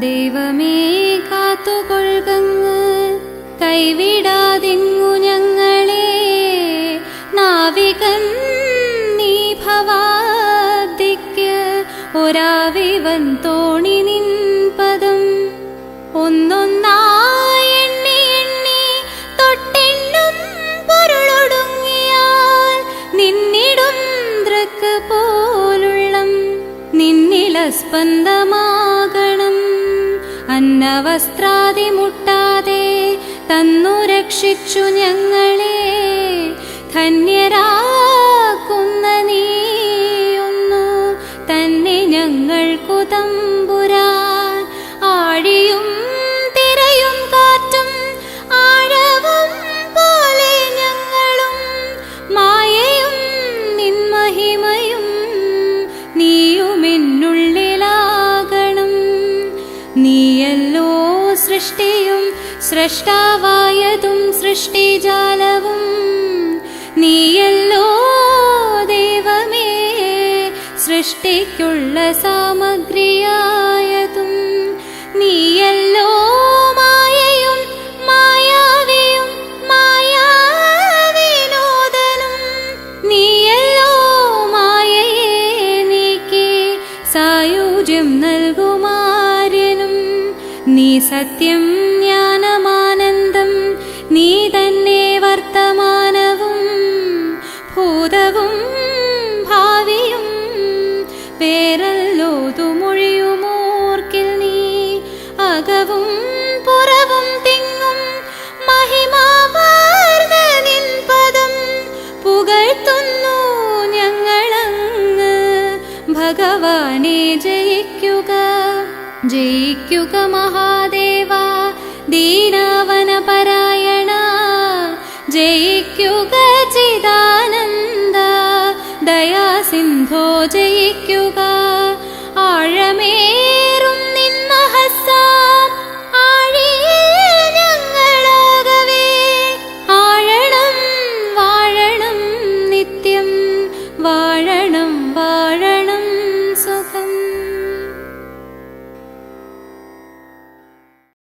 ദൈവമേ കാത്തുകൊള്ളുകങ്ങ് കൈവിടാതിങ്ങു ഞങ്ങളെ. നാവികൻ നീ ഭവാദിക്ക്. ഒരാവിവൻ തോണി നിൻ പദം. ഒന്നൊന്നായി എണ്ണി എണ്ണി തൊട്ടെണ്ണും പൊരുളൊടുങ്ങിയാൽ നിന്നിടും പോലുള്ളം. നിന്നിള സ്പന്ദമാകണം അന്നവസ്ത്രാതി മുട്ടാതെ തന്നു രക്ഷിച്ചു ഞങ്ങളെ. ധന്യരാക്കുന്ന നീയൊന്നു തന്നെ ഞങ്ങൾക്കു നീയല്ലോ സൃഷ്ടിയും സൃഷ്ടാവായതും സൃഷ്ടിജാലവും നീയല്ലോ ദൈവമേ സൃഷ്ടിക്കുള്ള സാമഗ്രിയായതും സത്യം ജ്ഞാനമാനന്ദം. നീ തന്നെ വർത്തമാനവും ഭൂതവും ഭാവിയും വേറല്ലോതുമൊഴിയുമോർക്കിൽ നീ അകവും പുറവും തിങ്ങും. മഹിമാവാർന്ന നിൻ പദം പുകഴ്ത്തുന്നു ഞങ്ങളങ്ങ്. ഭഗവാനെ ജയിക്കുക जैकुग महादेवा दीनवनपरायणा जैकयुग चिदानन्द दयासिन्धो जैकयुग